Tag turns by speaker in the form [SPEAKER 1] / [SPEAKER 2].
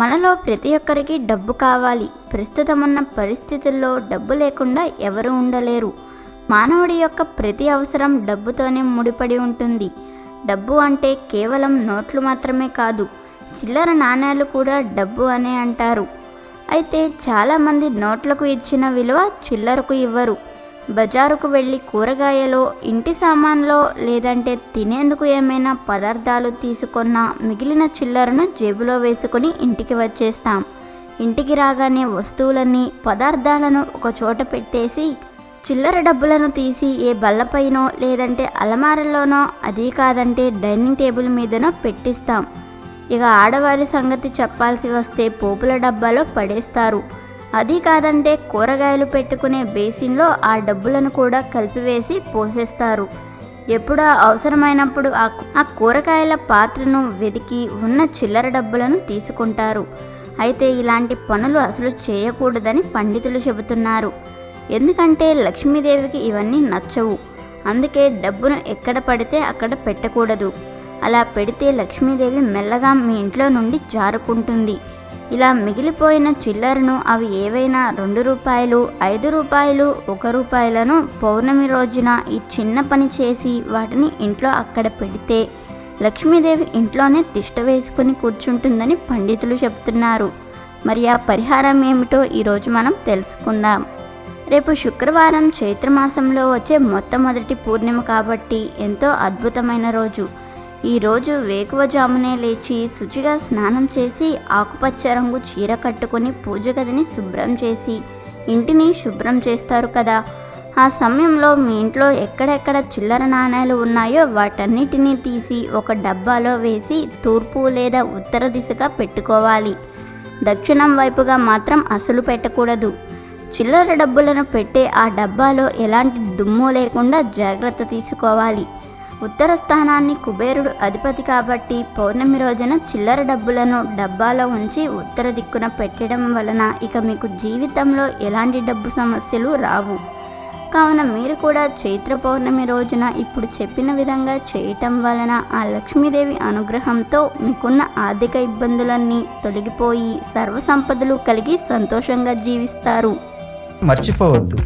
[SPEAKER 1] మనలో ప్రతి ఒక్కరికి డబ్బు కావాలి. ప్రస్తుతం ఉన్న పరిస్థితుల్లో డబ్బు లేకుండా ఎవరు ఉండలేరు. మానవుడి యొక్క ప్రతి అవసరం డబ్బుతోనే ముడిపడి ఉంటుంది. డబ్బు అంటే కేవలం నోట్లు మాత్రమే కాదు చిల్లర నాణేలు కూడా డబ్బు అనే అంటారు. అయితే చాలామంది నోట్లకు ఇచ్చిన విలువ చిల్లరకు ఇవ్వరు. బజారుకు వెళ్ళి కూరగాయలో ఇంటి సామాన్లో లేదంటే తినేందుకు ఏమైనా పదార్థాలు తీసుకున్న మిగిలిన చిల్లరను జేబులో వేసుకుని ఇంటికి వచ్చేస్తాం. ఇంటికి రాగానే వస్తువులన్నీ పదార్థాలను ఒక చోట పెట్టేసి చిల్లర డబ్బులను తీసి ఏ బల్లపైనో లేదంటే అలమారలోనో అది కాదంటే డైనింగ్ టేబుల్ మీదనో పెట్టిస్తాం. ఇక ఆడవారి సంగతి చెప్పాల్సి వస్తే పోపుల డబ్బాలో పడేస్తారు. అది కాదంటే కూరగాయలు పెట్టుకునే బేసిన్లో ఆ డబ్బులను కూడా కలిపివేసి పోసేస్తారు. ఎప్పుడో అవసరమైనప్పుడు ఆ కూరగాయల పాత్రను వెతికి ఉన్న చిల్లర డబ్బులను తీసుకుంటారు. అయితే ఇలాంటి పనులు అసలు చేయకూడదని పండితులు చెబుతున్నారు. ఎందుకంటే లక్ష్మీదేవికి ఇవన్నీ నచ్చవు. అందుకే డబ్బును ఎక్కడ పడితే అక్కడ పెట్టకూడదు. అలా పెడితే లక్ష్మీదేవి మెల్లగా మీ ఇంట్లో నుండి జారుకుంటుంది. ఇలా మిగిలిపోయిన చిల్లరను అవి ఏవైనా రెండు రూపాయలు ఐదు రూపాయలు ఒక రూపాయలను పౌర్ణమి రోజున ఈ చిన్న పని చేసి వాటిని ఇంట్లో అక్కడ పెడితే లక్ష్మీదేవి ఇంట్లోనే తిష్ట వేసుకుని కూర్చుంటుందని పండితులు చెప్తున్నారు. మరి ఆ పరిహారం ఏమిటో ఈరోజు మనం తెలుసుకుందాం. రేపు శుక్రవారం చైత్రమాసంలో వచ్చే మొట్టమొదటి పూర్ణిమ కాబట్టి ఎంతో అద్భుతమైన రోజు. ఈరోజు వేకువజామునే లేచి శుచిగా స్నానం చేసి ఆకుపచ్చ రంగు చీర కట్టుకొని పూజ గదిని శుభ్రం చేసి ఇంటిని శుభ్రం చేస్తారు కదా. ఆ సమయంలో మీ ఇంట్లో ఎక్కడెక్కడ చిల్లర నాణేలు ఉన్నాయో వాటన్నిటినీ తీసి ఒక డబ్బాలో వేసి తూర్పు లేదా ఉత్తర దిశగా పెట్టుకోవాలి. దక్షిణం వైపుగా మాత్రం అసలు పెట్టకూడదు. చిల్లర డబ్బులను పెట్టే ఆ డబ్బాలో ఎలాంటి దుమ్ము లేకుండా జాగ్రత్త తీసుకోవాలి. ఉత్తర స్థానాన్ని కుబేరుడు అధిపతి కాబట్టి పౌర్ణమి రోజున చిల్లర డబ్బులను డబ్బాలో ఉంచి ఉత్తర దిక్కున పెట్టడం వలన ఇక మీకు జీవితంలో ఎలాంటి డబ్బు సమస్యలు రావు. కావున మీరు కూడా చైత్ర పౌర్ణమి రోజున ఇప్పుడు చెప్పిన విధంగా చేయటం వలన ఆ లక్ష్మీదేవి అనుగ్రహంతో మీకున్న ఆర్థిక ఇబ్బందులన్నీ తొలగిపోయి సర్వసంపదలు కలిగి సంతోషంగా జీవిస్తారు.
[SPEAKER 2] మర్చిపోవద్దు.